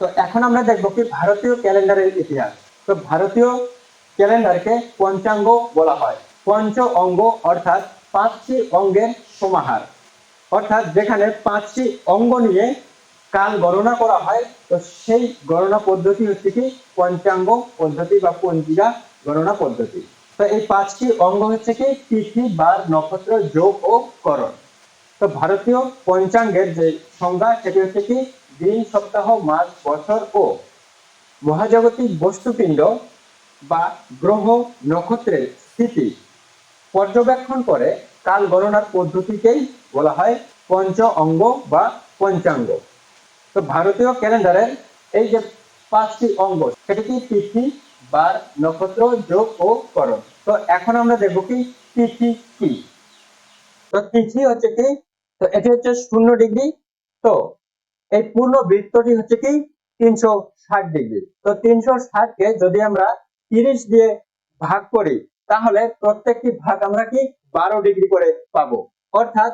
তো এখন আমরা দেখব কি ভারতীয় ক্যালেন্ডারের ইতিহাস। তো ভারতীয় ক্যালেন্ডারকে পঞ্চাঙ্গ বলা হয়। পঞ্চ অঙ্গ অর্থাৎ পাঁচটি অঙ্গের সমাহার। অর্থাৎ যেখানে পাঁচটি অঙ্গ নিয়ে কাল গণনা করা হয়, তো সেই গণনা পদ্ধতি হচ্ছে কি পঞ্চাঙ্গ পদ্ধতি বা পঞ্জিকা গণনা পদ্ধতি। তো এই পাঁচটি অঙ্গ হচ্ছে কি তিথি, বার, নক্ষত্র, যোগ ও করণ। তো ভারতীয় পঞ্চাঙ্গের যে সংজ্ঞা, সেটি হচ্ছে কি দিন সপ্তাহ, মাস, বছর ও মহাজাগতিক বস্তুপিণ্ড বা গ্রহ নক্ষত্রের স্থিতি পর্যবেক্ষণ করে কাল গণনার পদ্ধতিকেই বলা হয় পঞ্চ অঙ্গ বা পঞ্চাঙ্গ। তো ভারতীয় ক্যালেন্ডারের এই যে পাঁচটি অঙ্গ, সেটি কি তিথি, বার, নক্ষত্র, যোগ ও করণ? তো এখন আমরা দেখব কি তিথি কি? তো তিথি হচ্ছে কি? তো এটি হচ্ছে শূন্য ডিগ্রি। তো এই পূর্ণ বৃত্তটি হচ্ছে কি? তিনশো ষাট ডিগ্রি। তো তিনশো ষাটকে যদি আমরা তিরিশ দিয়ে ভাগ করি, তাহলে প্রত্যেকটি ভাগ আমরা কি? বারো ডিগ্রি করে পাবো। অর্থাৎ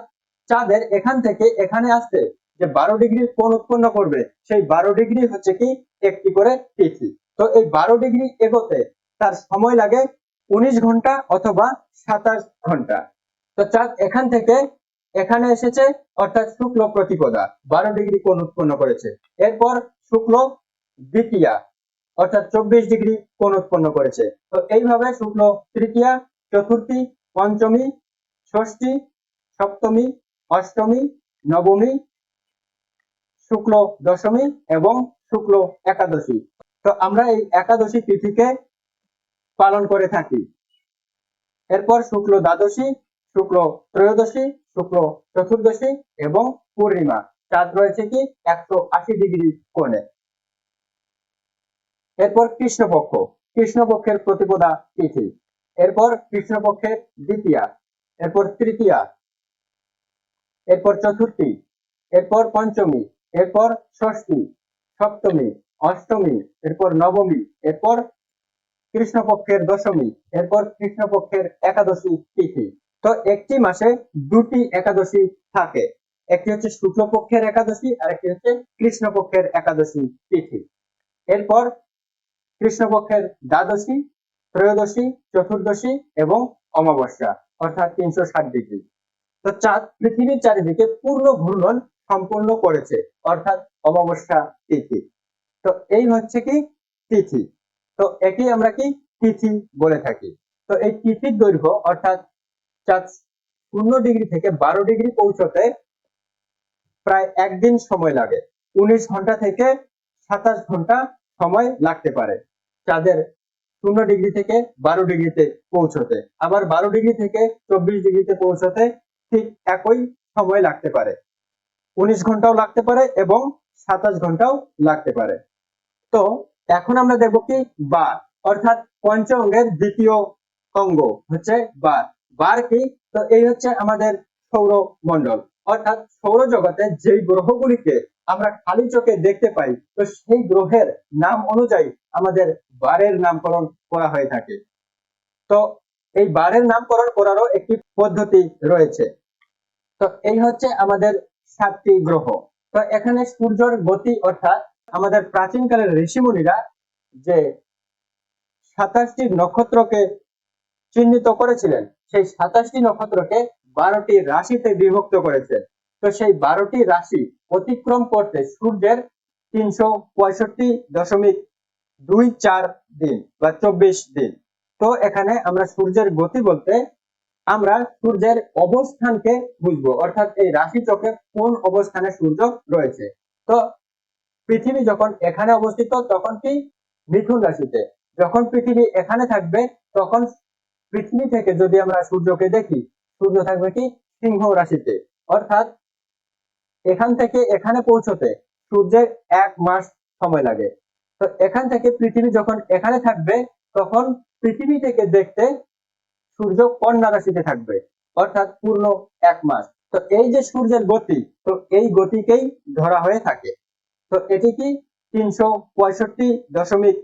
চাঁদের এখান থেকে এখানে আসতে যে বারো ডিগ্রি কোণ উৎপন্ন করবে, সেই বারো ডিগ্রি হচ্ছে কি? একটি করে তিথি। তো এই বারো ডিগ্রি এগোতে তার সময় লাগে উনিশ ঘণ্টা অথবা সাতাশ ঘণ্টা। তো চাঁদ এখান থেকে এখানে এসেছে, অর্থাৎ শুক্ল প্রতিপদা, বারো ডিগ্রি কোণ উৎপন্ন করেছে। এরপর শুক্ল দ্বিতীয়া, অর্থাৎ চব্বিশ ডিগ্রি কোণ উৎপন্ন করেছে। তো এইভাবে শুক্ল তৃতীয়া, চতুর্থী, পঞ্চমী, ষষ্ঠী, সপ্তমী, অষ্টমী, নবমী, শুক্ল দশমী এবং শুক্ল একাদশী। তো আমরা এই একাদশী তিথিকে পালন করে থাকি। এরপর শুক্ল দ্বাদশী, শুক্ল ত্রয়োদশী শুক্ল চতুর্দশী এবং পূর্ণিমা। চাঁদ রয়েছে কি? একশো আশি ডিগ্রি কোণে। এরপর কৃষ্ণপক্ষ। কৃষ্ণপক্ষের প্রতিপদা তিথি। এরপর কৃষ্ণপক্ষের দ্বিতীয়া। এরপর তৃতীয়া। এরপর চতুর্থী। এরপর পঞ্চমী। এরপর ষষ্ঠী। সপ্তমী। অষ্টমী। এরপর নবমী। এরপর কৃষ্ণপক্ষের দশমী। এরপর কৃষ্ণপক্ষের একাদশী তিথি। তো একটি মাসে দুটি একাদশী থাকে। একটি হচ্ছে শুক্লপক্ষের একাদশী আর একটি হচ্ছে কৃষ্ণপক্ষের একাদশী তিথি। এরপর কৃষ্ণপক্ষের দ্বাদশী, ত্রয়োদশী, চতুর্দশী এবং অমাবস্যা, অর্থাৎ তিনশো ষাট ডিগ্রি। তো চাঁদ পৃথিবীর চারিদিকে পূর্ণ ঘূর্ণন সম্পূর্ণ করেছে, অর্থাৎ অমাবস্যা তিথি। তো এই হচ্ছে কি তিথি? তো একে আমরা কি তিথি বলে থাকি। তো এই তিথির দৈর্ঘ্য, অর্থাৎ চাঁদ শূন্য ডিগ্রি থেকে বারো ডিগ্রি পৌঁছতে প্রায় একদিন সময় লাগে। উনিশ ঘণ্টা থেকে সাতাশ ঘণ্টা সময় লাগতে পারে চাঁদের শূন্য ডিগ্রি থেকে বারো ডিগ্রিতে পৌঁছতে। আবার বারো ডিগ্রি থেকে চব্বিশ ডিগ্রিতে পৌঁছতে ঠিক একই সময় লাগতে পারে। উনিশ ঘন্টাও লাগতে পারে এবং সাতাশ ঘন্টাও লাগতে পারে। তো এখন আমরা দেখব কি বার, অর্থাৎ পঞ্চ অঙ্গের দ্বিতীয় অঙ্গ হচ্ছে বার। বার কি? তো এই হচ্ছে আমাদের সৌর মণ্ডল অর্থাৎ সৌরজগতে যেই গ্রহগুলিকে আমরা খালি চোখে দেখতে পাই, তো সেই গ্রহের নাম অনুযায়ী আমাদের বারের নামকরণ করা হয়ে থাকে। তো এই বারের নামকরণ করারও একটি পদ্ধতি রয়েছে। তো এই হচ্ছে আমাদের সাতটি গ্রহ। তো এখানে সূর্যের গতি অর্থাৎ আমাদের প্রাচীনকালের ঋষিমুনিরা যে সাতাশটি নক্ষত্রকে চিহ্নিত করেছিলেন সেই সাতাশটি নক্ষত্রকে বারোটি রাশিতে বিভক্ত করেছে। তো সেই বারোটি রাশি অতিক্রম করতে সূর্যের তিনশো পঁয়ষট্টি দশমিক দুই চার দিন বা চব্বিশ দিন। তো এখানে আমরা সূর্যের গতি বলতে আমরা সূর্যের অবস্থানকে বুঝব, অর্থাৎ এই রাশি চক্রে কোন অবস্থানে সূর্য রয়েছে। তো পৃথিবী যখন এখানে অবস্থিত তখন কি? মিথুন রাশিতে। যখন পৃথিবী এখানে থাকবে তখন পৃথিবী থেকে যদি আমরা সূর্যকে দেখি, সূর্য থাকবে কি? সিংহ রাশিতে। অর্থাৎ এখান থেকে এখানে পৌঁছতে সূর্যের এক মাস সময় লাগে। তো এখান থেকে পৃথিবী যখন এখানে থাকবে, তখন পৃথিবী থেকে দেখতে সূর্য কন্যা রাশিতে থাকবে। অর্থাৎ পূর্ণ এক মাস। তো এই যে সূর্যের গতি, তো এই গতিকেই ধরা হয়ে থাকে। তো এটি কি? তিনশো পঁয়ষট্টি দশমিক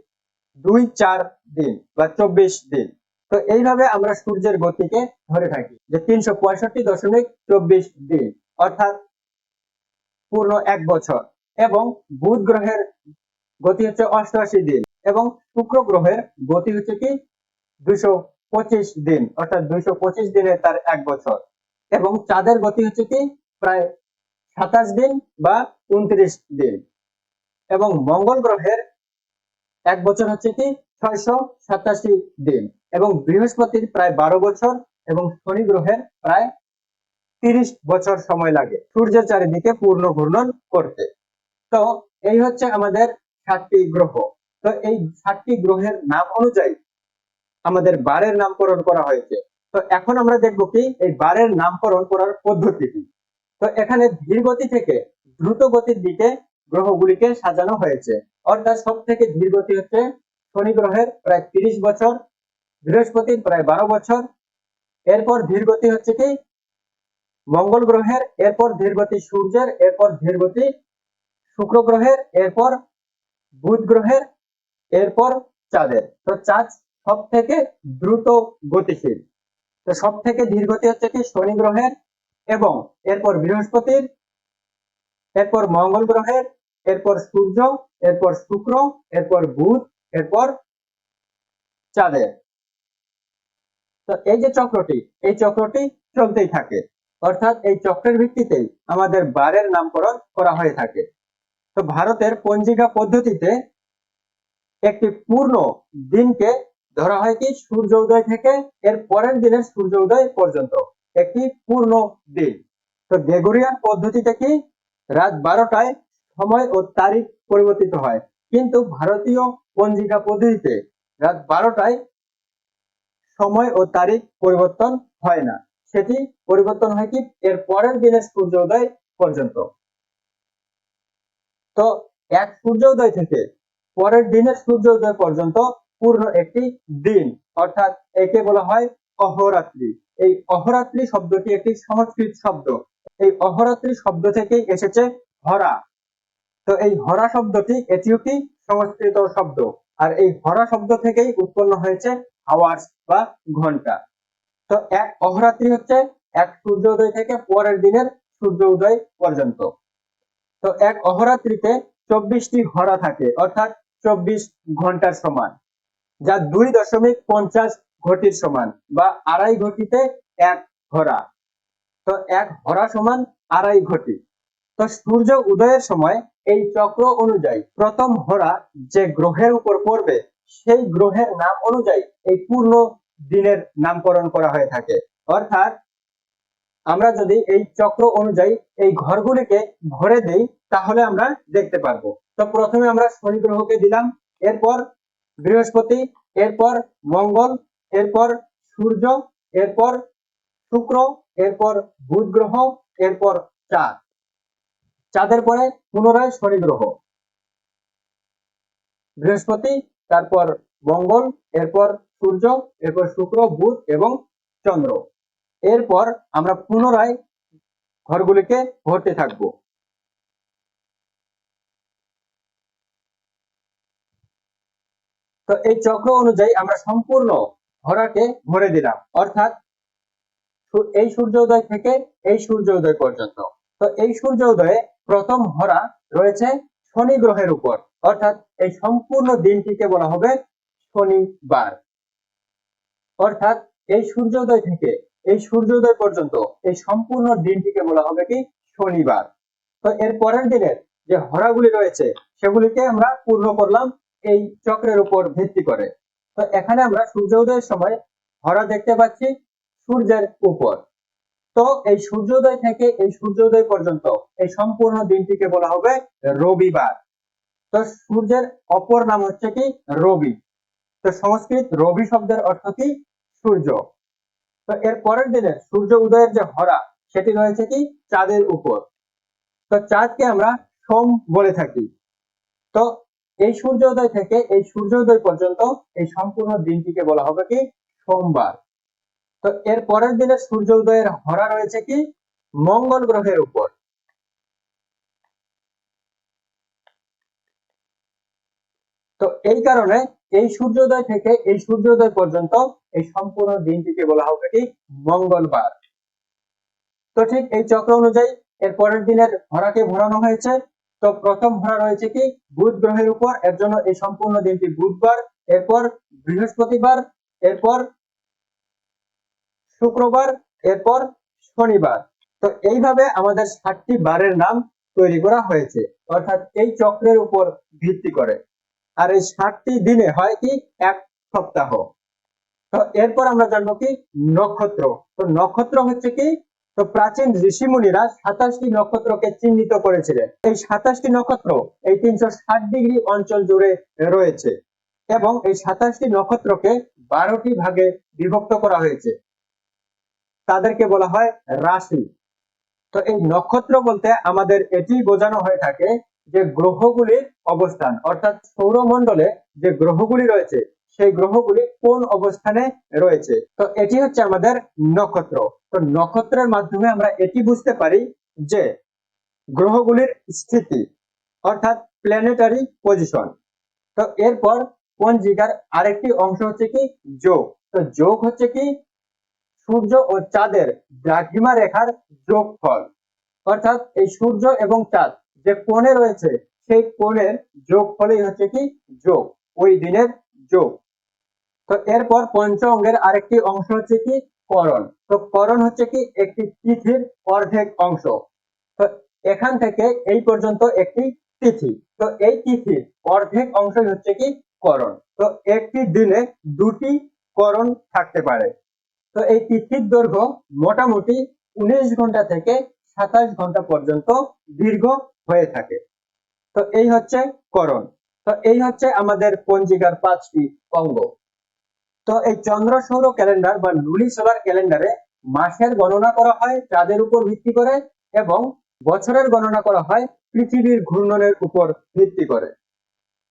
দুই চার দিন বা চব্বিশ দিন। তো এইভাবে আমরা সূর্যের গতিকে ধরে থাকি যে তিনশো পঁয়ষট্টি দশমিক চব্বিশ দিন অর্থাৎ পূর্ণ এক বছর। এবং বুধ গ্রহের গতি হচ্ছে অষ্টআশি দিন এবং শুক্র গ্রহের গতি হচ্ছে কি? দুইশো পঁচিশ দিন, অর্থাৎ দুইশো পঁচিশ দিনে তার এক বছর। এবং চাঁদের গতি হচ্ছে কি? প্রায় সাতাশ দিন বা উনত্রিশ দিন। এবং মঙ্গল গ্রহের এক বছর হচ্ছে কি? ছয়শো সাতাশি দিন। এবং বৃহস্পতির প্রায় বারো বছর এবং শনি গ্রহের প্রায় তিরিশ বছর সময় লাগে সূর্যের চারিদিকে পূর্ণ ঘূর্ণন করতে। তো এই হচ্ছে আমাদের সাতটি গ্রহ। তো এই সাতটি গ্রহের নাম অনুযায়ী আমাদের বারের নামকরণ করা হয়েছে। তো এখন আমরা দেখব কি এই বারের নামকরণ করার পদ্ধতি কি। তো এখানে ধীর গতি থেকে দ্রুত গতির দিকে গ্রহগুলিকে সাজানো হয়েছে। অর্থাৎ সব থেকে ধীর গতি হচ্ছে শনি গ্রহের প্রায় তিরিশ বছর বৃহস্পতির প্রায় বারো বছর, এরপর ধীর গতি হচ্ছে কি? মঙ্গল গ্রহের, এরপর ধীর গতি সূর্যের, এরপর ধীর গতি শুক্র গ্রহের, এরপর বুধ গ্রহের, এরপর চাঁদের। তো চাঁদ সব থেকে দ্রুত গতিশীল। তো সব থেকে ধীর গতি হচ্ছে কি? শনি গ্রহের এবং এরপর বৃহস্পতির, এরপর মঙ্গল গ্রহের, এরপর সূর্য, এরপর শুক্র, এরপর বুধ, এরপর চাঁদের। তো এই যে চক্রটি, এই চক্রটি চলতেই থাকে। অর্থাৎ এই চক্রের ভিত্তিতেই আমাদের বারের নামকরণ করা হয়ে থাকে। তো ভারতের পঞ্জিকা পদ্ধতিতে একটি পূর্ণ দিনকে ধরা হয় কি? সূর্য উদয় থেকে এর পরের দিনের সূর্য উদয় পর্যন্ত। একটি পূর্ণ দিন। তো গ্রেগরিয়ান পদ্ধতিতে কি? রাত বারোটায় সময় ও তারিখ পরিবর্তিত হয়। কিন্তু ভারতীয় পঞ্জিকা পদ্ধতিতে রাত বারোটায় সময় ও তারিখ পরিবর্তন হয় না। সেটি পরিবর্তন হয় কি? এর পরের দিনের সূর্যোদয় পর্যন্ত। তো এক সূর্যোদয় থেকে পরের দিনের সূর্যোদয় পর্যন্ত পূর্ণ একটি দিন, অর্থাৎ একে বলা হয় অহরাত্রি। এই অহরাত্রি শব্দটি একটি সংস্কৃত শব্দ। এই অহরাত্রি শব্দ থেকে এসেছে হরা। তো এই হরা শব্দটি এটিও কি? সংস্কৃত শব্দ। আর এই হরা শব্দ থেকেই উৎপন্ন হয়েছে আওয়ার্স বা ঘণ্টা। তো এক অহরাত্রি হচ্ছে এক সূর্যোদয় থেকে পরের দিনের সূর্য উদয় পর্যন্ত। তো এক অহরাত্রিতে চব্বিশটি ঘোড়া থাকে, অর্থাৎ চব্বিশ ঘণ্টার সমান, যা দুই দশমিক পঞ্চাশ ঘটির সমান বা আড়াই ঘটিতে এক ঘোড়া। তো এক ঘোড়া সমান আড়াই ঘটি। তো সূর্য উদয়ের সময় এই চক্র অনুযায়ী প্রথম ঘোড়া যে গ্রহের উপর পড়বে সেই গ্রহের নাম অনুযায়ী এই পূর্ণ দিনের নামকরণ করা হয়ে থাকে। অর্থাৎ আমরা যদি এই চক্র অনুযায়ী এই ঘরগুলিকে ভরে দেই, তাহলে আমরা দেখতে পারব। তো প্রথমে আমরা শনি গ্রহকে দিলাম, এরপর বৃহস্পতি, এরপর মঙ্গল, এরপর সূর্য, এরপর শুক্র, এরপর বুধ গ্রহ, এরপর চাঁদ। চাঁদের পরে পুনরায় শনি গ্রহ। বৃহস্পতি তারপর মঙ্গল, এরপর সূর্য, এরপর শুক্র, বুধ এবং চন্দ্র। এরপর আমরা পুনরায় ঘরগুলিকে ভরতে থাকব। তো এই চক্র অনুযায়ী আমরা সম্পূর্ণ ঘোড়াকে ভরে দিলাম। অর্থাৎ এই সূর্যোদয় থেকে এই সূর্যোদয় পর্যন্ত। তো এই সূর্যোদয়ে প্রথম হরা রয়েছে শনি গ্রহের উপর। অর্থাৎ এই সম্পূর্ণ দিনটিকে বলা হবে শনিবার। অর্থাৎ এই সূর্যোদয় থেকে, এই সূর্যোদয় পর্যন্ত এই সম্পূর্ণ দিনটিকে বলা হবে কি শনিবার। তো এর পরের দিনের যে হরাগুলি রয়েছে, সেগুলিকে আমরা পূর্ণ করলাম এই চক্রের উপর ভিত্তি করে। তো এখানে আমরা সূর্যোদয়ের সময় হরা দেখতে পাচ্ছি সূর্যের উপর। তো এই সূর্যোদয় থেকে এই সূর্যোদয় পর্যন্ত এই সম্পূর্ণ দিনটিকে বলা হবে রবিবার। তো সূর্যের অপর নাম হচ্ছে কি? রবি। তো সংস্কৃত রবি শব্দের অর্থ কি? সূর্য। তো এর পরের দিনে সূর্য উদয়ের যে হরা, সেটি রয়েছে কি? চাঁদের উপর। তো চাঁদকে আমরা সোম বলে থাকি। তো এই সূর্যোদয় থেকে এই সূর্যোদয় পর্যন্ত এই সম্পূর্ণ দিনটিকে বলা হবে কি? সোমবার। তো এর পরের দিনে সূর্য উদয়ের হরা রয়েছে কি? মঙ্গল গ্রহের উপর। তো এই কারণে এই সূর্যোদয় থেকে এই সূর্যোদয় পর্যন্ত এই সম্পূর্ণ দিনটিকে বলা হবে কি মঙ্গলবার। তো ঠিক এই চক্র অনুযায়ী এর পরের দিনের হরাকে ভরানো হয়েছে। তো প্রথম ভরা রয়েছে কি বুধ গ্রহের উপর, এর জন্য এই সম্পূর্ণ দিনটি বুধবার, এরপর বৃহস্পতিবার, এরপর শুক্রবার, এরপর শনিবার। তো এইভাবে আমাদের সাতটি বারের নাম তৈরি করা হয়েছে। অর্থাৎ এই চক্রের উপর ভিত্তি করে। আর এই ষাটটি দিনে হয় কি? এক সপ্তাহ। তো এরপর আমরা জানব কি? নক্ষত্র। তো নক্ষত্র হচ্ছে কি? তো প্রাচীন ঋষি মুনিরা সাতাশটি নক্ষত্রকে চিহ্নিত করেছিলেন। এই সাতাশটি নক্ষত্র এই তিনশো ষাট ডিগ্রি অঞ্চল জুড়ে রয়েছে এবং এই সাতাশটি নক্ষত্রকে বারোটি ভাগে বিভক্ত করা হয়েছে। তাদেরকে বলা হয় রাশি। তো এই নক্ষত্র বলতে আমাদের এটি বোঝানো হয়ে থাকে যে গ্রহগুলির অবস্থান, অর্থাৎ সৌরমণ্ডলে যে গ্রহগুলি রয়েছে, সেই গ্রহগুলি কোন অবস্থানে রয়েছে? তো এটি হচ্ছে আমাদের নক্ষত্র। তো নক্ষত্রের মাধ্যমে আমরা এটি বুঝতে পারি যে গ্রহগুলির স্থিতি, অর্থাৎ প্ল্যানেটারি পজিশন তো এরপর পঞ্জিকার আরেকটি অংশ হচ্ছে কি যোগ। তো যোগ হচ্ছে কি সূর্য ও চাঁদের দ্রাঘিমা রেখার যোগফল, অর্থাৎ এই সূর্য এবং চাঁদ। যে কোণে রয়েছে, সেই কোণের যোগফলই হচ্ছে কি? যোগ, ওই দিনের যোগ। তো এরপর পঞ্চ অঙ্গের আরেকটি অংশ হচ্ছে কি? করণ। তো করণ হচ্ছে কি? একটি তিথির অর্ধেক অংশ। তো এখান থেকে এই পর্যন্ত একটি তিথি। তো এই তিথির অর্ধেক অংশই হচ্ছে কি? করণ। তো একটি দিনে দুটি করণ থাকতে পারে। তো এই তিথির দৈর্ঘ্য মোটামুটি উনিশ ঘণ্টা থেকে সাতাশ ঘণ্টা পর্যন্ত দীর্ঘ হয়ে থাকে। তো এই হচ্ছে করণ। তো এই হচ্ছে আমাদের পঞ্জিকার পাঁচটি অঙ্গ। তো এই চন্দ্র সৌর ক্যালেন্ডার বা লুলি সোলার ক্যালেন্ডারে মাসের গণনা করা হয় চাঁদের উপর ভিত্তি করে এবং বছরের গণনা করা হয় পৃথিবীর ঘূর্ণনের উপর ভিত্তি করে।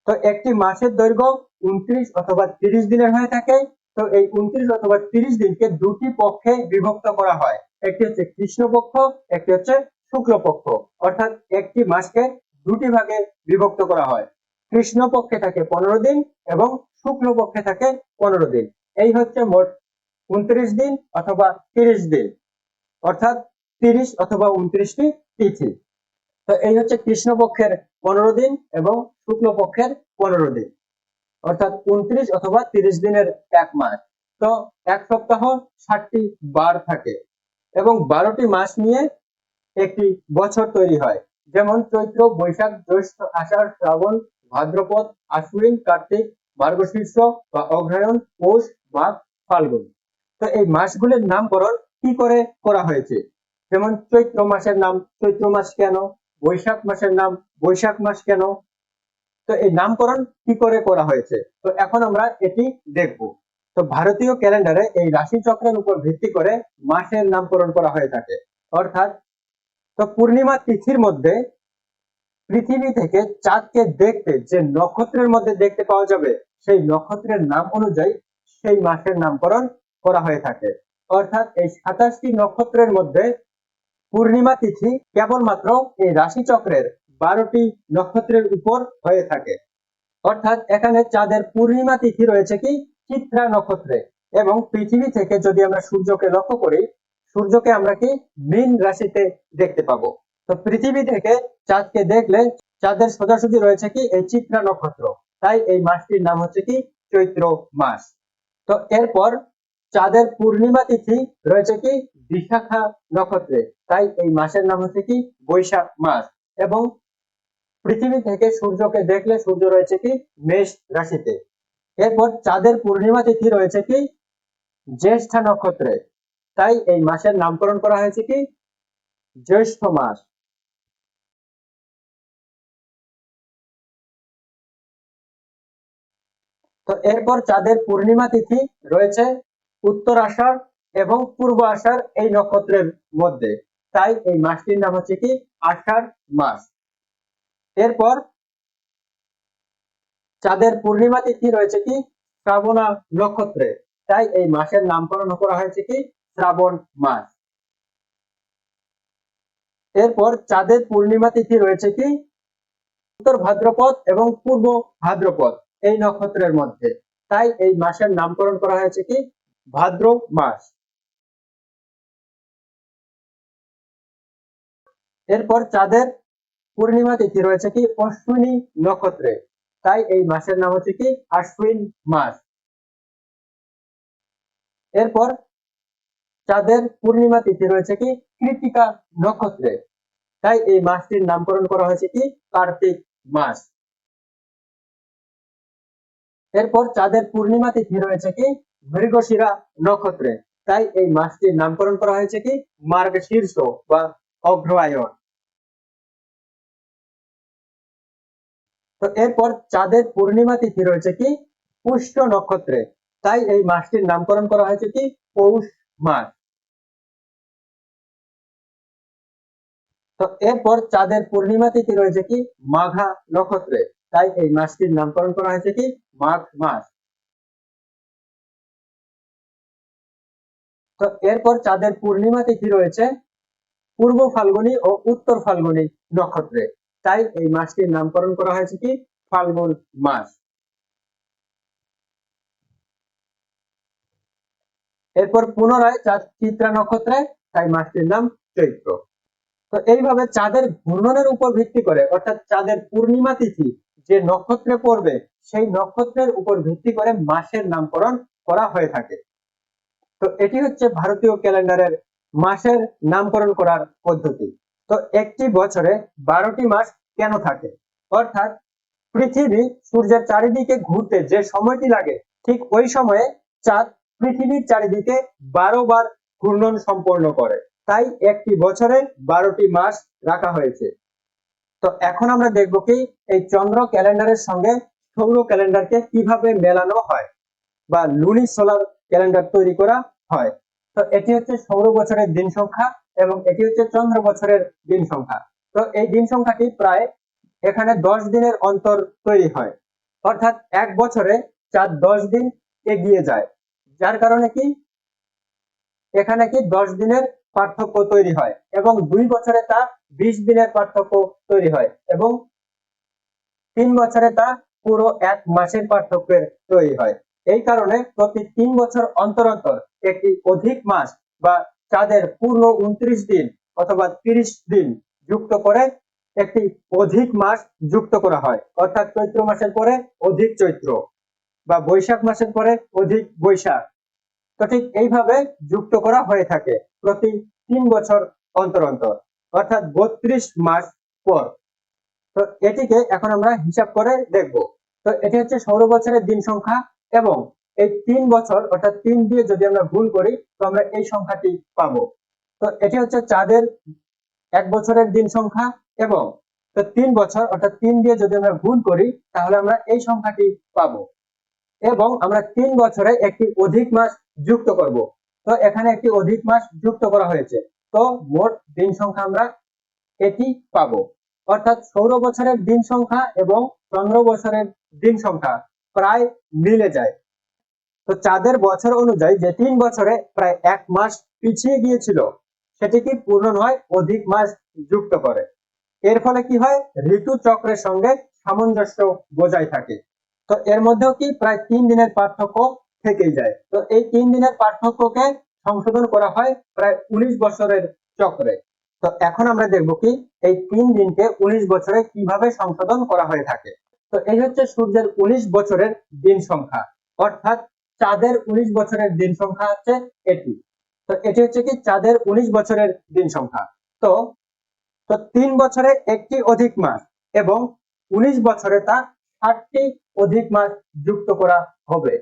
তো একটি মাসের দৈর্ঘ্য উনত্রিশ অথবা তিরিশ দিনের হয়ে থাকে। তো এই উনত্রিশ অথবা তিরিশ দিনকে দুটি পক্ষে বিভক্ত করা হয়। একটি হচ্ছে কৃষ্ণপক্ষ, একটি হচ্ছে শুক্লপক্ষ, অর্থাৎ একটি মাসকে দুটি ভাগে বিভক্ত করা হয়। কৃষ্ণ পক্ষে থাকে পনেরো দিন এবং শুক্ল পক্ষে থাকে পনেরো দিন। এই হচ্ছে মোট উনত্রিশ দিন অথবা তিরিশ দিন, অর্থাৎ তিরিশ অথবা উনত্রিশটি তিথি। তো এই হচ্ছে কৃষ্ণ পক্ষের পনেরো দিন এবং শুক্ল পক্ষের পনেরো দিন, অর্থাৎ উনত্রিশ অথবা তিরিশ দিনের এক মাস। তো এক সপ্তাহ ষাটটি বার থাকে এবং বারোটি মাস নিয়ে একটি বছর তৈরি হয়। যেমন চৈত্র, বৈশাখ, জ্যৈষ্ঠ, আষাঢ়, শ্রাবণ, ভাদ্রপদ, আশ্বিন, কার্তিক মার্গশীর্ষ বা অগ্রহায়ণ, পৌষ, মাঘ, ফাল্গুন। তো এই মাসগুলির নামকরণ কি করে করা হয়েছে? যেমন চৈত্র মাসের নাম চৈত্র মাস কেন? বৈশাখ মাসের নাম বৈশাখ মাস কেন? তো এই নামকরণ কি করে করা হয়েছে? তো এখন আমরা এটি দেখব। তো ভারতীয় ক্যালেন্ডারে এই রাশি চক্রের উপর ভিত্তি করে মাসের নামকরণ করা হয়ে থাকে। অর্থাৎ তো পূর্ণিমা তিথির মধ্যে পৃথিবী থেকে চাঁদকে দেখতে যে নক্ষত্রের মধ্যে দেখতে পাওয়া যাবে, সেই নক্ষত্রের নাম অনুযায়ী সেই মাসের নামকরণ করা হয়ে থাকে। অর্থাৎ এই সাতাশটি নক্ষত্রের মধ্যে পূর্ণিমা তিথি কেবলমাত্র এই রাশি চক্রের বারোটি নক্ষত্রের উপর হয়ে থাকে। অর্থাৎ এখানে চাঁদের পূর্ণিমা তিথি রয়েছে কি? চিত্রা নক্ষত্রে। এবং পৃথিবী থেকে যদি আমরা সূর্যকে লক্ষ্য করি সূর্যকে আমরা কি মীন রাশিতে দেখতে পাবো। তো পৃথিবী থেকে চাঁদকে দেখলে চাঁদের সোজাসুজি রয়েছে কি? এই চিত্রা নক্ষত্র। তাই এই মাসটির নাম হচ্ছে কি? চৈত্র মাস। তো এরপর চাঁদের পূর্ণিমা তিথি রয়েছে কি? বিশাখা নক্ষত্রে। তাই এই মাসের নাম হচ্ছে কি? বৈশাখ মাস। এবং পৃথিবী থেকে সূর্যকে দেখলে সূর্য রয়েছে কি? মেষ রাশিতে। এরপর চাঁদের পূর্ণিমা তিথি রয়েছে কি? জ্যেষ্ঠা নক্ষত্রে। তাই এই মাসের নামকরণ করা হয়েছে কি? জ্যৈষ্ঠ মাস। তো এরপর চাঁদের পূর্ণিমা তিথি রয়েছে, উত্তর আষাঢ় এবং পূর্ব আষাঢ় এই নক্ষত্রের মধ্যে। তাই এই মাসটির নাম হচ্ছে কি? আষাঢ় মাস। এরপর চাঁদের পূর্ণিমা তিথি রয়েছে কি? শ্রাবণা নক্ষত্রে। তাই এই মাসের নামকরণ করা হয়েছে কি? শ্রাবণ মাস। এরপর চাঁদের পূর্ণিমা তিথি রয়েছে কি? উত্তর ভাদ্রপদ এবং পূর্ব ভাদ্রপদ, এই নক্ষত্রের মধ্যে। তাই এই মাসের নামকরণ করা হয়েছে কি? ভাদ্র মাস। এরপর চাঁদের পূর্ণিমা তিথি রয়েছে কি? অশ্বিনী নক্ষত্রে। তাই এই মাসের নাম হচ্ছে কি? আশ্বিন মাস। এরপর চাঁদের পূর্ণিমা তিথি রয়েছে কি? কৃতিকা নক্ষত্রে। তাই এই মাসটির নামকরণ করা হয়েছে কি? কার্তিক মাস। এরপর চাঁদের পূর্ণিমা তিথি রয়েছে কি? মৃগশিরা নক্ষত্রে। তাই এই মাসটির নামকরণ করা হয়েছে কি? মার্গ শীর্ষ বা অগ্রহায়ণ। তো এরপর চাঁদের পূর্ণিমা তিথি রয়েছে কি? পুষ্ট নক্ষত্রে। তাই এই মাসটির নামকরণ করা হয়েছে কি? পৌষ মাস। তো এরপর চাঁদের পূর্ণিমা তিথি রয়েছে কি? মাঘা নক্ষত্রে। তাই এই মাসটির নামকরণ করা হয়েছে কি? মাঘ মাস। তো এরপর চাঁদের পূর্ণিমা তিথি রয়েছে পূর্ব ফাল্গুনী ও উত্তর ফাল্গুনী নক্ষত্রে। তাই এই মাসটির নামকরণ করা হয়েছে কি? ফাল্গুন মাস। এরপর পুনরায় চাঁদ চিত্রা নক্ষত্রে, তাই মাসটির নাম চৈত্র। তো এইভাবে চাঁদের ঘূর্ণনের উপর ভিত্তি করে, অর্থাৎ চাঁদের পূর্ণিমা তিথি যে নক্ষত্রে পড়বে, সেই নক্ষত্রের উপর ভিত্তি করে মাসের নামকরণ করা হয়ে থাকে। তো এটি হচ্ছে ভারতীয় ক্যালেন্ডারের মাসের নামকরণ করার পদ্ধতি। তো একটি বছরে বারোটি মাস কেন থাকে? অর্থাৎ পৃথিবী সূর্যের চারিদিকে ঘুরতে যে সময়টি লাগে, ঠিক ওই সময়ে চাঁদ পৃথিবীর চারিদিকে বারো বার ঘূর্ণন সম্পন্ন করে। তাই একটি বছরে বারোটি মাস রাখা হয়েছে। তো এখন আমরা দেখব কি এই চন্দ্র ক্যালেন্ডারের সঙ্গে সৌর ক্যালেন্ডারকে কীভাবে মেলানো হয় বা লুনি সোলার ক্যালেন্ডার তৈরি করা হয়। তো এটি হচ্ছে সৌর বছরের দিন সংখ্যা এবং এটি হচ্ছে চন্দ্র বছরের দিন সংখ্যা। তো এই দিন সংখ্যাটি প্রায় এখানে দশ দিনের অন্তর তৈরি হয়। অর্থাৎ এক বছরে চার দশ দিন এগিয়ে যায়। যার কারণে কি? এখানে কি দশ দিনের পার্থক্য তৈরি হয় এবং দুই বছরে তা বিশ দিনের পার্থক্য তৈরি হয় এবং তিন বছরে তা পুরো এক মাসের পার্থক্যের তৈরি হয়। এই কারণে প্রতি তিন বছর অন্তর অন্তর একটি অধিক মাস বা চাঁদের পূর্ণ উনত্রিশ দিন অথবা তিরিশ দিন যুক্ত করে একটি অধিক মাস যুক্ত করা হয়। অর্থাৎ চৈত্র মাসের পরে অধিক চৈত্র বা বৈশাখ মাসের পরে অধিক বৈশাখ। তো ঠিক এইভাবে যুক্ত করা হয়ে থাকে। প্রতি তিন বছর অন্তর অন্তর, অর্থাৎ বত্রিশ মাস পর। তো এটিকে এখন আমরা হিসাব করে দেখব। তো এটি হচ্ছে সৌর বছরের দিন সংখ্যা এবং এই তিন বছর, অর্থাৎ তিন দিয়ে যদি আমরা গুণ করি, তো আমরা এই সংখ্যাটি পাবো। তো এটি হচ্ছে চাঁদের এক বছরের দিন সংখ্যা এবং তো তিন বছর, অর্থাৎ তিন দিয়ে যদি আমরা গুণ করি, তাহলে আমরা এই সংখ্যাটি পাব। এবং আমরা তিন বছরে একটি অধিক মাস যুক্ত করব। তো এখানে একটি অধিক মাস যুক্ত করা হয়েছে। তো মোট দিন সংখ্যা আমরা এটি পাবো। অর্থাৎ সৌর বছরের দিন সংখ্যা এবং চন্দ্র বছরের দিন সংখ্যা প্রায় মিলে যায়। তো চাঁদের বছর অনুযায়ী যে তিন বছরে প্রায় এক মাস পিছিয়ে গিয়েছিল, সেটি কি পূর্ণ নয়, অধিক মাস যুক্ত করে। এর ফলে কি হয়? ঋতু চক্রের সঙ্গে সামঞ্জস্য বজায় থাকে। তো এর মধ্যেও কি প্রায় তিন দিনের পার্থক্য থেকেই যায়। তো এই তিন দিনের পার্থক্যকে সংশোধন করা হয় প্রায় উনিশ বছরের চক্রে। তো এখন আমরা দেখব কি এই তিন দিনকে উনিশ বছরে কীভাবে সংশোধন করা হয়ে থাকে। তো এই হচ্ছে সূর্যের উনিশ বছরের দিন সংখ্যা। অর্থাৎ চাঁদের উনিশ বছরের দিন সংখ্যা হচ্ছে এটি। তো এটি হচ্ছে কি চাঁদের উনিশ বছরের দিন সংখ্যা। তো তো তিন বছরে একটি অধিক মাস এবং উনিশ বছরে তা ষাটটি অধিক মাস যুক্ত করা হবে।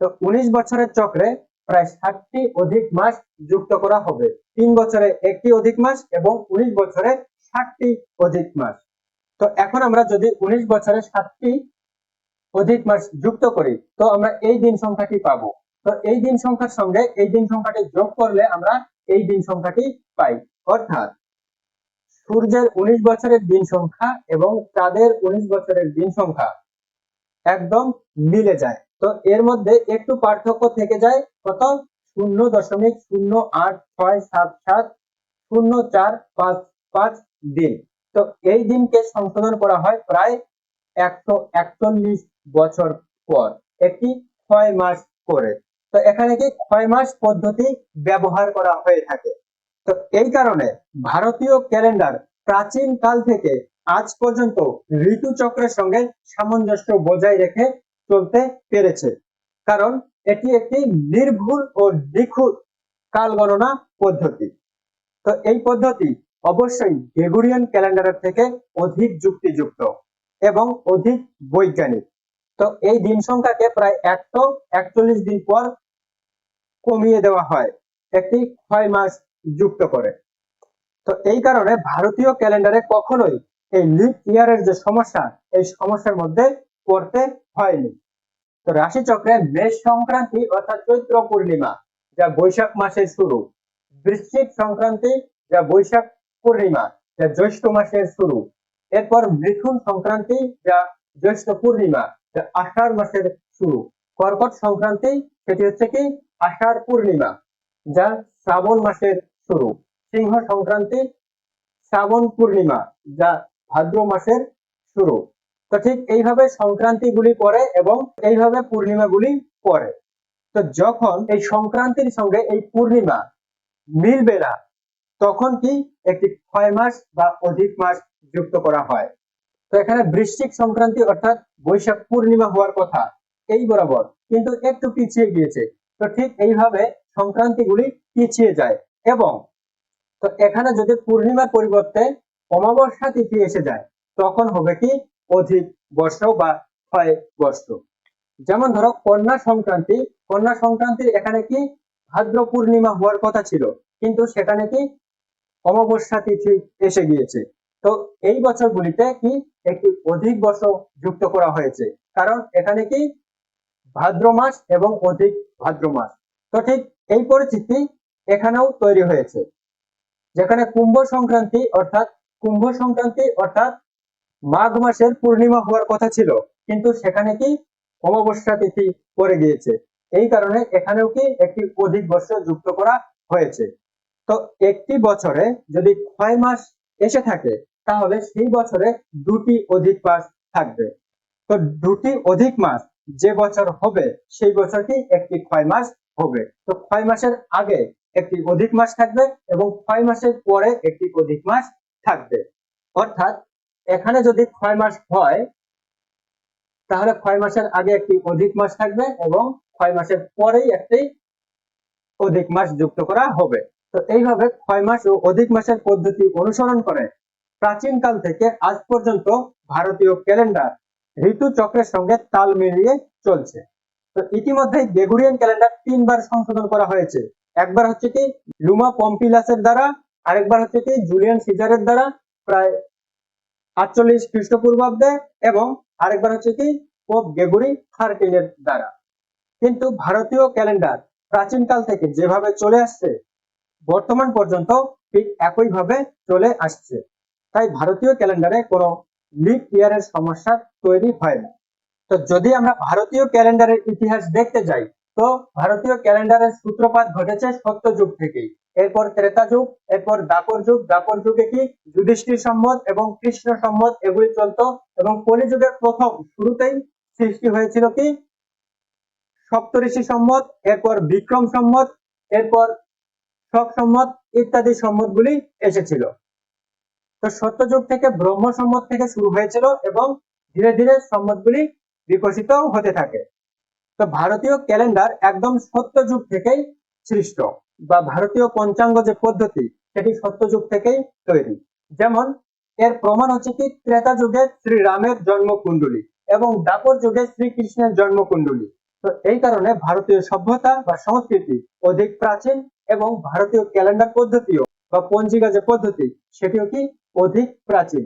তো উনিশ বছরের চক্রে প্রায় ষাটটি অধিক মাস যুক্ত করা হবে। তিন বছরে একটি অধিক মাস এবং উনিশ বছরে ষাটটি অধিক মাস। তো এখন আমরা যদি উনিশ বছরে ষাটটি অধিক মাস যুক্ত করি, তো আমরা এই দিন সংখ্যাটি পাবো। তো এই দিন সংখ্যার সঙ্গে এই দিন সংখ্যাটি যোগ করলে আমরা এই দিন সংখ্যাটি পাই। অর্থাৎ সূর্যের উনিশ বছরের দিন সংখ্যা এবং চাঁদের উনিশ বছরের দিন সংখ্যা একদম মিলে যায়। তো এর মধ্যে একটু পার্থক্য থেকে যায়। কত? শূন্য দশমিক শূন্য আট ছয় সাত সাত শূন্য চার পাঁচ পাঁচ দিন। তো এই দিনকে সংশোধন করা হয় প্রায় একশো একচল্লিশ বছর পর, একটি ছয় মাস করে। তো এখানে কি ছয় মাস পদ্ধতি ব্যবহার করা হয়ে থাকে? তো এই কারণে ভারতীয় ক্যালেন্ডার প্রাচীন কাল থেকে আজ পর্যন্ত ঋতুচক্রের সঙ্গে সামঞ্জস্য বজায় রেখে চলতে পেরেছে। কারণ এটি একটি নির্ভুল ও নিখুঁত কাল গণনা পদ্ধতি। তো এই পদ্ধতি অবশ্যই গ্রেগরিয়ান ক্যালেন্ডারের থেকে অধিক যুক্তিযুক্ত এবং অধিক বৈজ্ঞানিক। তো এই দিন সংখ্যাকে প্রায় একশো একচল্লিশ দিন পর কমিয়ে দেওয়া হয়, একটি ছয় মাস যুক্ত করে। তো এই কারণে ভারতীয় ক্যালেন্ডারে কখনোই এই লিপ ইয়ারের যে সমস্যা, এই সমস্যার মধ্যে পড়তে হয়নি। তো রাশিচক্রে মেষ সংক্রান্তি অর্থাৎ চৈত্র পূর্ণিমা, যা বৈশাখ মাসের শুরু। বৃশ্চিক সংক্রান্তি, যা বৈশাখ পূর্ণিমা, যা জ্যৈষ্ঠ মাসের শুরু। এরপর মিথুন সংক্রান্তি, যা জ্যৈষ্ঠ পূর্ণিমা, যা আষাঢ় মাসের শুরু। কর্কট সংক্রান্তি, সেটি হচ্ছে কি? আষাঢ় পূর্ণিমা, যা শ্রাবণ মাসের শুরু। সিংহ সংক্রান্তি, শ্রাবণ পূর্ণিমা, যা ভাদ্র মাসের শুরু। তো ঠিক এইভাবে সংক্রান্তি গুলি পড়ে এবং এইভাবে পূর্ণিমা গুলি পড়ে। তো যখন এই সংক্রান্তির সঙ্গে এই পূর্ণিমা মিলবে না, তখন কি একটি ছয় মাস বা অধিক মাস যুক্ত করা হয়? তো এখানে বৃশ্চিক সংক্রান্তি অর্থাৎ বৈশাখ পূর্ণিমা হওয়ার কথা, এই বরাবর। কিন্তু একটু পিছিয়ে গিয়েছে। তো ঠিক এইভাবে সংক্রান্তিগুলি পিছিয়ে যায় এবং তো এখানে যদি পূর্ণিমার পরিবর্তে অমাবস্যা তিথি এসে যায়, তখন হবে কি অধিক বর্ষ বা ছয় বর্ষ যেমন ধরো, কন্যা সংক্রান্তি, কন্যা সংক্রান্তির এখানে কি ভাদ্র পূর্ণিমা হওয়ার কথা ছিল, কিন্তু সেখানে কি অমাবস্যা তিথি এসে গিয়েছে। তো এই বছরগুলিতে কি একটি অধিক বর্ষ যুক্ত করা হয়েছে, কারণ এখানে কি ভাদ্র মাস এবং অধিক ভাদ্র মাস। তো ঠিক এই পরিস্থিতি এখানেও তৈরি হয়েছে, যেখানে কুম্ভ সংক্রান্তি অর্থাৎ কুম্ভ সংক্রান্তি অর্থাৎ মাঘ মাসের পূর্ণিমা হওয়ার কথা ছিল, কিন্তু সেখানে কি অমাবস্যা তিথি পড়ে গিয়েছে। এই কারণে এখানেও কি একটি অধিক বর্ষ যুক্ত করা হয়েছে। তো একটি বছরে যদি ছয় মাস এসে থাকে, তাহলে সেই বছরে দুটি অধিক মাস থাকবে। তো দুটি অধিক মাস যে বছর হবে, সেই বছরটি একটি ছয় মাস হবে। তো ছয় মাসের আগে একটি অধিক মাস থাকবে এবং ছয় মাসের পরে একটি অধিক মাস থাকবে। অর্থাৎ এখানে যদি ছয় মাস হয়, তাহলে ছয় মাসের আগে একটি অধিক মাস থাকবে এবং ছয় মাসের পরেই একটি অধিক মাস যুক্ত করা হবে। তো এইভাবে ছয় মাস ও অধিক মাসের পদ্ধতি অনুসরণ করে প্রাচীন কাল থেকে আজ পর্যন্ত ভারতীয় ক্যালেন্ডার ঋতু চক্রের সঙ্গে তাল মিলিয়ে চলছে। তো ইতিমধ্যে গ্রেগরিয়ান ক্যালেন্ডার তিনবার সংশোধন করা হয়েছে। একবার হচ্ছে কি, লুমা পম্পিলাসের দ্বারা, আরেকবার হচ্ছে কি, জুলিয়ান সিজারের দ্বারা, প্রায় আটচল্লিশ খ্রিস্টপূর্বাব্দে এবং আরেকবার হচ্ছে কি পোপ গ্রেগরি থার্টিনের দ্বারা। কিন্তু ভারতীয় ক্যালেন্ডার প্রাচীনকাল থেকে যেভাবে চলে আসছে, বর্তমান পর্যন্ত ঠিক একইভাবে চলে আসছে। তাই ভারতীয় ক্যালেন্ডারে কোনো লিপ ইয়ারের সমস্যা তৈরি হয় না। তো যদি আমরা ভারতীয় ক্যালেন্ডারের ইতিহাস দেখতে যাই, তো ভারতীয় ক্যালেন্ডারের সূত্রপাত ঘটেছে সত্য যুগ থেকেই। এরপর ত্রেতা যুগ, এরপর দাপর যুগ। দাপর যুগে কি? যুধিষ্ঠির সম্মত এবং কৃষ্ণ সম্মত এগুলি চলতো এবং কলিযুগের প্রথম শুরুতেই সৃষ্টি হয়েছিল কি? সপ্তঋষি সম্মত, এরপর বিক্রম সম্মত, এরপর শক সম্মত ইত্যাদি সম্মতগুলি এসেছিল। তো সত্যযুগ থেকে ব্রহ্ম সম্মত থেকে শুরু হয়েছিল এবং ধীরে ধীরে সম্মতগুলি বিকশিত হতে থাকে। তো ভারতীয় ক্যালেন্ডার একদম সত্যযুগ থেকেই সৃষ্ট। বা ভারতীয় পঞ্চাঙ্গ যে পদ্ধতি, সেটি সত্যযুগ থেকেই তৈরি। যেমন, এর প্রমাণ হচ্ছে কি, ত্রেতা যুগে শ্রীরামের জন্মকুণ্ডলী এবং দাপর যুগে শ্রীকৃষ্ণের জন্মকুণ্ডলী। তো এই কারণে ভারতীয় সভ্যতা বা সংস্কৃতি অধিক প্রাচীন এবং ভারতীয় ক্যালেন্ডার পদ্ধতিও বা পঞ্জিকা যে পদ্ধতি, সেটিও কি অধিক প্রাচীন।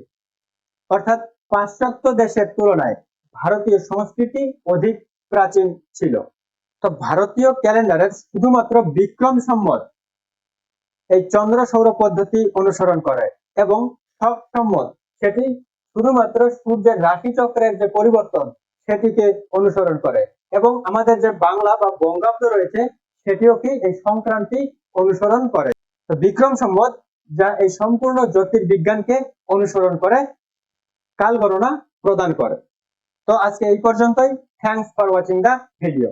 অর্থাৎ পাশ্চাত্য দেশের তুলনায় ভারতীয় সংস্কৃতি অধিক প্রাচীন ছিল। তো ভারতীয় ক্যালেন্ডারের শুধুমাত্র বিক্রম সম্মত এই চন্দ্র সৌর পদ্ধতি অনুসরণ করে এবং সব সম্মত সেটি শুধুমাত্র সূর্যের রাশি চক্রের যে পরিবর্তন সেটিকে অনুসরণ করে এবং আমাদের যে বাংলা বা বঙ্গাব্দ রয়েছে সেটিও কি এই সংক্রান্তি অনুসরণ করে। তো বিক্রম সম্মত যা এই সম্পূর্ণ জ্যোতির্বিজ্ঞানকে অনুসরণ করে কাল গণনা প্রদান করে। তো আজকে এই পর্যন্তই। Thanks for watching the video